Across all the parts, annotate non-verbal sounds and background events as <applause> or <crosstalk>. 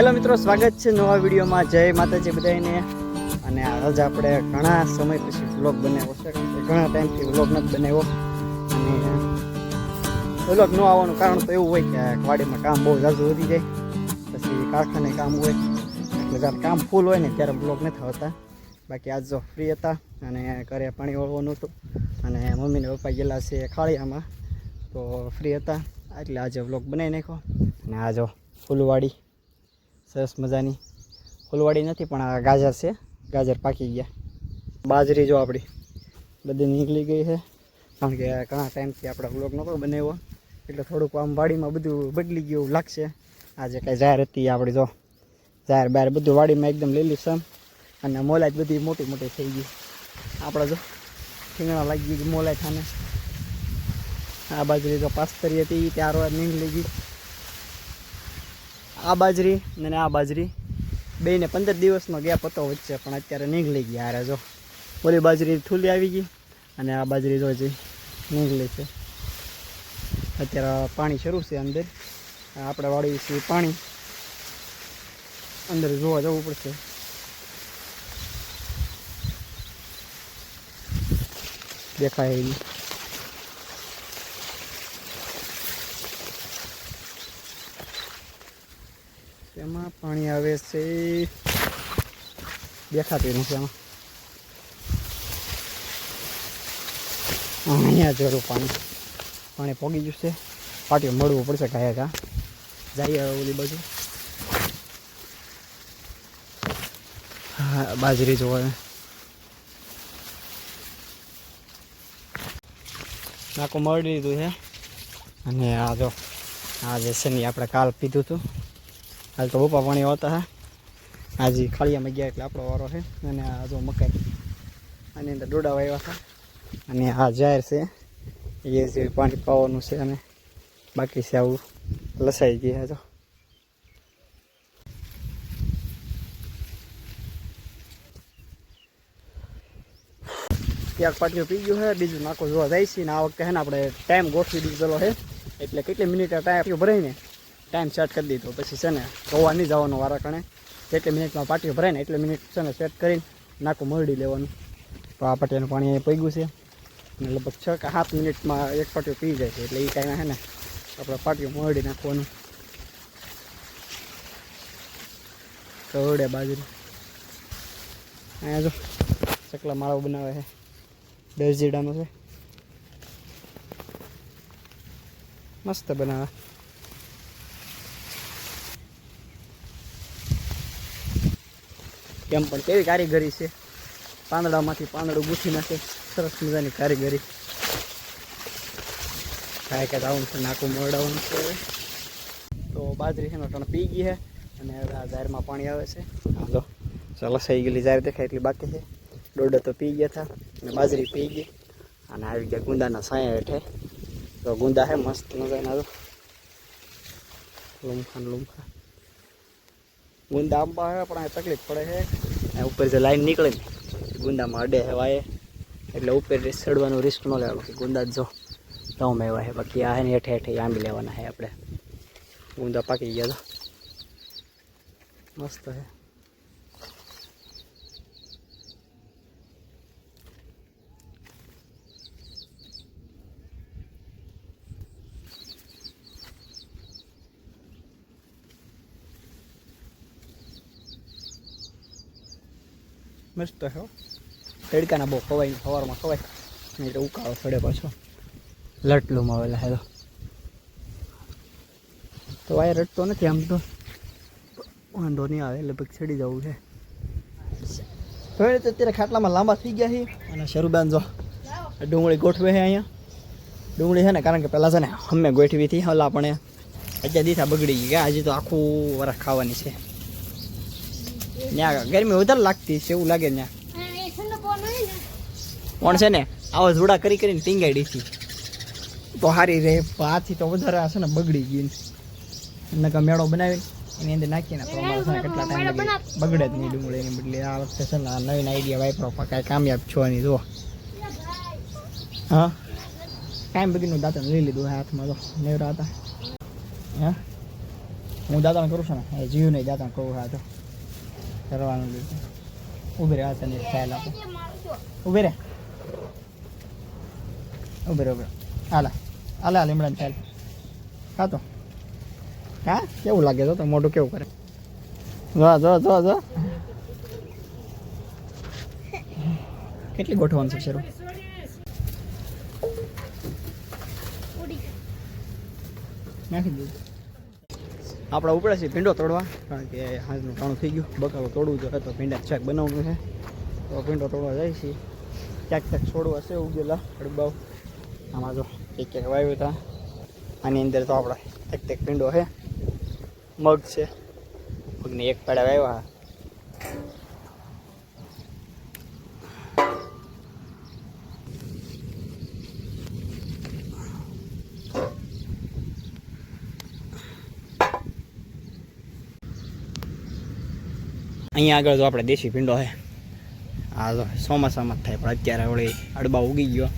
Hello મિત્રો, સ્વાગત છે નવા વિડીયોમાં. જય માતાજી બધાને અને આજ આપણે ઘણા સમય પછી વ્લોગ બનાવ્યો છે. ઘણા ટાઈમથી વ્લોગ નથી બનાવ્યો. અને વ્લોગ ન આવવાનું કારણ તો એવું હોય કે વાડીમાં કામ બહુ ઝાઝું વધી જાય. પછી કારખાને કામ હોય. એટલે જ્યારે કામ ફૂલ હોય ને ત્યારે વ્લોગ નથી આવતા. બાકી આજ જો ફ્રી હતા અને ઘરે પાણી વળવાનું હતું. અને મમ્મીને પપ્પા ગયેલા છે ખાળિયામાં. તો ફ્રી હતા. એટલે આજે વ્લોગ બનાવી નાખ્યો. અને આ જો ફૂલવાડી. સરસ મજાની ફૂલવાડી નથી, પણ આ ગાજર છે. ગાજર પાકી ગયા. બાજરી જો આપણી બધી નીકળી ગઈ છે. કારણ કે ઘણા ટાઈમથી આપણે વ્લોગ નહોતો બનાવ્યો. એટલે થોડુંક આમ વાડીમાં બધું બદલી ગયું લાગશે. આજે કાંઈ જાહેર હતી આપણી જો. જાહેર બહાર બધું વાડીમાં એકદમ લીલી સમ અને મોલાજ બધી મોટી મોટી થઈ ગઈ. આપણે જો ઠીંગણા લાગી ગઈ મોલાય થાને. આ બાજરી તો પાસ્તરી હતી ત્યાર વાર નીકળી ગઈ. આ બાજરી અને આ બાજરી. બેને પંદર દિવસનો ગેપ હતો વચ્ચે, પણ અત્યારે નીકળી ગયા હારે જો. ઓલી બાજરી થૂલી આવી ગઈ અને આ બાજરી જો હજી નીકળી છે. અત્યારે પાણી શરૂ છે અંદર. આપણે વાળી છીએ પાણી. અંદર જોવા જવું પડશે. દેખાય એવી તેમાં પાણી આવે છે. દેખાતું નથી આમાં. અહીંયા જરૂર પાણી. પાણી પોગી ગયું છે. પાટીઓ મળવું પડશે કાયા કા જઈએ ઓલી બાજુ. હા, બાજરી જોવા નાખું મળી લીધું છે. અને આ જો, આ જે છે ને આપણે કાલ પીધું હતું. હાલ તો બપા પાણી આવતા હા. હાજી ખાળિયામાં ગયા એટલે આપણો વારો છે. અને આ જો મકાઈ આની અંદર ડોડા વાવ્યા હતા અને આ જાહેર છે. એ જે પાણી પાવાનું છે અને બાકી છે આવું લસાઈ ગયા જો. એક પાટીઓ પી ગયું છે બીજું નાખો જોવા જાય છે. ને આ વખતે છે ને આપણે ટાઈમ ગોઠવી દીધેલો છે. એટલે કેટલી મિનિટ ટાઈમ ભરાઈને ટાઈમ સેટ કરી દીધો. પછી છે ને જોવા નહીં જવાનું વારા કણે એક મિનિટમાં પાટીઓ ભરાય ને એટલી મિનિટ છે ને સેટ કરીને નાખું મરડી લેવાનું. તો આ પાટિયાનું પાણી અહીંયા પગ્યું છે. અને લગભગ છ કે સાત મિનિટમાં એક પાટીઓ પી જાય છે. એટલે એ ટાઈમે છે ને આપણે પાટીઓ મરડી નાખવાનું. કવડે બાજરી. અહીંયા જો ચકલા માળો બનાવે છે. દરજીડાનો છે. મસ્ત બનાવે. કેમ પણ કેવી કારીગરી છે? પાંદડામાંથી પાંદડું ગૂંથી નાખે. સરસ મજાની કારીગરી. કાંઈ કાંઈ આવું છે, નાકું મોરડાવાનું છે તો બાજરી છે ને, ત્રણ પી ગઈ છે અને હવે આ જારમાં પાણી આવે છે. હાલો ચાલો, સહી ગયેલી જાર દેખાય એટલી બાકી છે. દોડા તો પી ગયા હતા અને બાજરી પી ગઈ. અને આવી ગયા ગુંદાના સાયા હેઠે. તો ગુંદા છે, મસ્ત મજાના તો લુમખા લુમખા ગુંદા આંબા છે પણ તકલીફ પડે છે. ઉપર જે લાઈન નીકળે ને, ગુંદામાં અડે વાય. એટલે ઉપર ચડવાનું રિસ્ક ન લેવાનું કે ગુંદા જો તમ એવા હે, બાકી આ ને હેઠે હેઠે આંબી લેવાના હે આપણે. ગુંદા પાકી ગયા તો. મસ્ત છે મસ્ત છો. તડકાના બહુ ખવાય સવારમાં ખવાય નહીં તો ઉકાળો ચડે પાછો. લટલું આવેલા હેલો તો. વાયર રટતો નથી આમ તો. વાંધો નહીં આવે લગભગ ચડી જવું છે. તો એ અત્યારે ખાટલામાં લાંબા થઈ ગયા છે અને શરૂ જો ડુંગળી ગોઠવે છે અહીંયા. ડુંગળી છે ને, કારણ કે પહેલાં છે ને અમે ગોઠવી હતી, હલા પણ અત્યારે દીથા બગડી ગયા, હજી તો આખું વરસ ખાવાની છે. ત્યાં ગરમી વધારે લાગતી છે એવું લાગે ત્યાં પણ છે ને? આવા જોડા કરી કરીને ટીંગાડી હતી તો હારી રહે હાથી તો વધારે આ છે ને બગડી ગઈ નકા મેળો બનાવી એની અંદર નાખીને તો અમારે કેટલા ટાઈમ લાગે? બગડે જ નહીં ડુંગળીની બદલે. આ વખતે છે ને આ નવીન આઈડિયા વાપરો કાંઈ કામયાબ છો નહીં જો હા? કાંઈ બગીનું દાંતણ લઈ લીધું હાથમાં તો નેવરા હતા. હા? હું દાંતણ કરું છું ને? એ જીવ નહીં દાંતણ કરું હા તો કરવાનું લીધું ઊભી રહે આ તને ખ્યાલ આપો. ઊભી રહે. ઊભી રહે, ઊભી હાલા હાલા લીમડાને ખ્યાલ. ખાતો હા? કેવું લાગે તો તો? મોઢું કેવું કરે? જો જો જો જો. કેટલી ગોઠવવાનું છે શરૂ? નાખી દીધું. આપણે ઉપડે છે, ભીંડો તોડવા. કારણ કે હાજનું ટાણું થઈ ગયું. બકાલો તોડવું જોઈએ તો ભીંડા શાક બનાવવાનું છે. તો ભીંડો તોડવા જાય છે. ક્યાંક ક્યાંક છોડવા છે, ઉગેલા અડબાવ આમાં જો એક ક્યાંક વાવ્યું હતા આની અંદર તો આપણા એક એક ભીંડો છે. મગ છે. મગની એક પાડા વાવ્યા. અહીંયા આગળ તો આપણે દેશી ભીંડો છે. આ તો ચોમાસામાં જ થાય, પણ અત્યારે વળી અડબા ઉગી ગયો.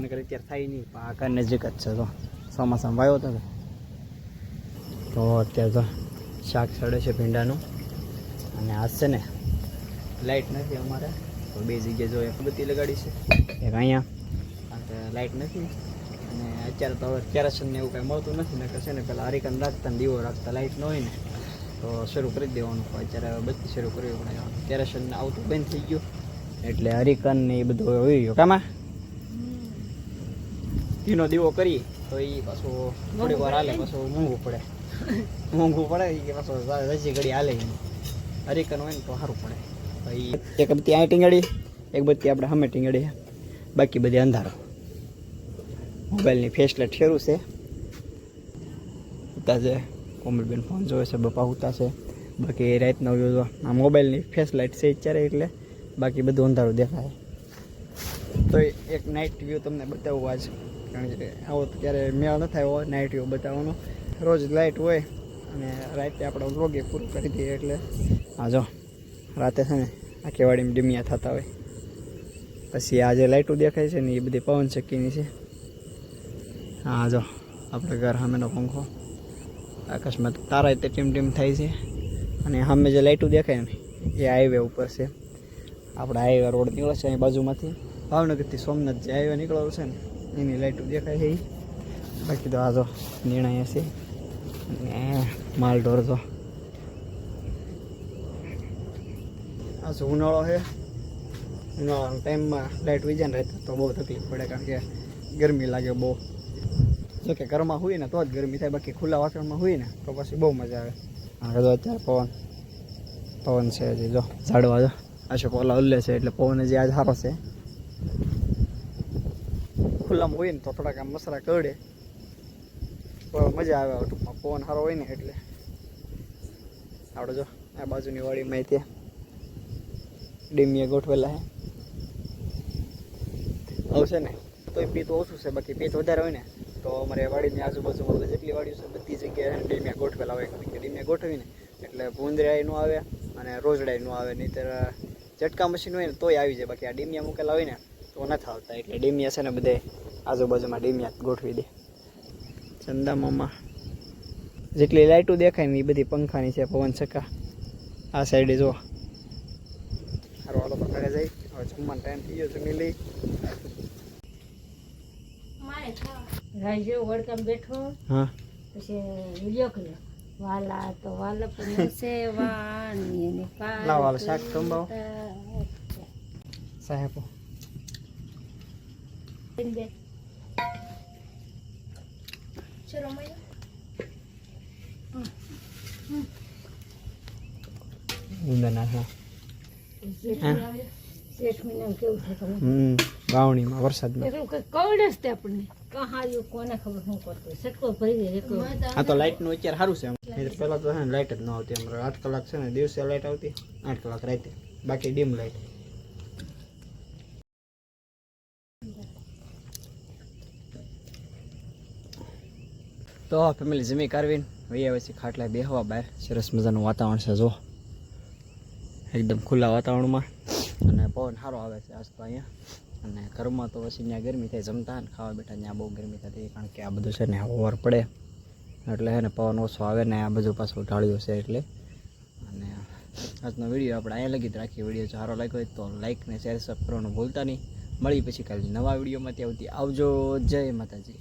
નકર અત્યારે થાય નહીં, પણ આ ઘર નજીક જ છે તો ચોમાસામાં વાયો હતો. તો અત્યારે તો શાક સડે છે ભીંડાનું. અને આ છે ને લાઇટ નથી અમારે. તો બે જગ્યાએ જો બત્તી લગાડી છે. એક અહીંયા. લાઇટ નથી. અને અત્યારે તો હવે કેરોસીન ને એવું કાંઈ મળતું નથી. ને છે ને પેલા હરિકન રાખતા દીવો રાખતા લાઇટ ન હોય ને. તો શરૂ કરી દેવાનું હોય. અત્યારે બધું શરૂ કરવી પડે કેરોસીન આવતું બંધ થઈ ગયું. એટલે હરિકન ને એ બધું હોય ગયું. કામાં? ઘીનો દીવો કરી તો એ પાછું થોડી વાર હાલે પાછું મોંઘું પડે. <laughs> મોંઘું પડે કે પાછો રજી ઘડી હાલે હરિકન હોય ને તો સારું પડે. તો એક બત્તી અહીં ટીંગડી એક બધી આપણે હમે ટીંગડી બાકી બધી અંધારો. મોબાઈલની ફેસલેટ શરૂ છે. છે. કોમલબેન ફોન જોવે છે, બપા ઉતા છે. બાકી રાતનો વ્યૂ આ મોબાઈલની ફેસ લાઇટ છે અત્યારે એટલે બાકી બધું અંધારું દેખાય. તો એક નાઇટ વ્યૂ તમને બતાવું આજ. કારણ કે આવો તો ક્યારે મેળ ન થાય નાઇટ વ્યૂ બતાવવાનો. રોજ લાઇટ હોય અને રાતે આપણે વ્લોગે પૂરું કરી દઈએ એટલે. હા જો, રાતે છે ને આખી વાડીમાં ડીમિયા થતા હોય. પછી આ જે લાઇટો દેખાય છે ને એ બધી પવન ચક્કીની છે. હા જો, આપણે ઘર સામેનો પંખો. આકાશમાં તારા તે ટીમ ટીમ થાય છે. અને સામે જે લાઇટો દેખાય ને, એ હાઈવે ઉપર છે. આપણે હાઈવે રોડ નીકળે છે અહીં બાજુમાંથી. ભાવનગરથી સોમનાથ જે હાઈવે નીકળેલો છે ને, એની લાઇટો દેખાય છે એ બાકી તો આ જો નિર્ણય છે. અને માલ ઢોર તો આ જો ઉનાળો છે. ઉનાળાના ટાઈમમાં લાઇટ વીજે ને રહેતા તો બહુ તકલીફ પડે, કારણ કે ગરમી લાગે બહુ. જો ઘરમાં હોય ને તો જ ગરમી થાય, બાકી ખુલ્લા વાતાવરણમાં હોય ને તો પછી બહુ મજા આવે. જો અત્યારે પવન પવન છે હજી, જો, ઝાડવા જો. આશો પોલા ઉલ્લે છે, એટલે પવન હજી આજ સારો છે. ખુલ્લામાં હોય ને તો થોડાક આમ મસરા કરડે. મજા આવે ટૂંકમાં, પવન સારો હોય ને એટલે. આપણે જો, આ બાજુની વાડીમાં ત્યાં ડીમીએ ગોઠવેલા છે. આવશે ને? તોય પીત ઓછું છે, બાકી પીત વધારે હોય ને. તો અમારે વાડીની આજુબાજુમાં બધી જેટલી વાડીઓ છે બધી જગ્યાએ ડીમિયા ગોઠવેલા હોય, કારણ કે ડીમિયા ગોઠવીને એટલે ભૂંદરાયનું આવે અને રોજડાયનું આવે, નહીંતર ઝટકા મશીન હોય ને તોય આવી જાય. બાકી આ ડીમિયા મૂકેલા હોય ને તો નથી આવતા. એટલે ડીમિયા છે ને બધે આજુબાજુમાં ડીમિયા ગોઠવી દે. ચંદામામાં જેટલી લાઇટો દેખાય ને એ બધી પંખાની છે, પવન છક્કા. આ સાઈડે જો સારું હાલો તો ઘરે જઈ. હવે જમવાનો ટાઈમ થઈ ગયો જમી લઈ રાજ્ય વડકામ બેઠો હા. પછી વિડિયો કર્યો. વાલા તો વાલા પણ સેવાની ને અને પાર વાલા શાક ખંભાવો. સાહેબ બે. ઉંદર નાખવા શેઠ મહિના કેવું છે વાવણીમાં વરસાદમાં. કવડે જ આપણને. કહાયું કોને ખબર શું કરતું સટકો ભરી દે એક આ તો લાઇટનું અત્યારે સારું છે પહેલાં તો છે ને લાઇટ જ ન આવતી એમ આઠ કલાક છે ને દિવસે લાઇટ આવતી. આઠ કલાક રાતે. બાકી ડીમ લાઇટ તો ફેમિલી જમી કરવી વૈયા પછી ખાટલા બેહવા બહાર. સરસ મજાનું વાતાવરણ છે જો. એકદમ ખુલ્લા વાતાવરણમાં. અને પવન સારો આવે છે આજ તો અહીંયા. અને ઘરમાં તો પછી ત્યાં ગરમી થાય, જમતા ને ખાવા બેઠા ત્યાં બહુ ગરમી થતી કારણ કે આ બધું છે ને ઓવર પડે. એટલે હે ને પવન ઓછો આવે ને આ બધું પાછું ઢાળ્યું છે એટલે. અને આજનો વીડિયો આપણે અહીંયા લગી જ રાખીએ. વીડિયો સારો લાગ્યો હોય તો લાઇક ને શેર સબ કરવાનું ભૂલતા નહીં. મળી પછી કાલે નવા વિડીયોમાં ત્યાં આવતી આવજો. જય માતાજી.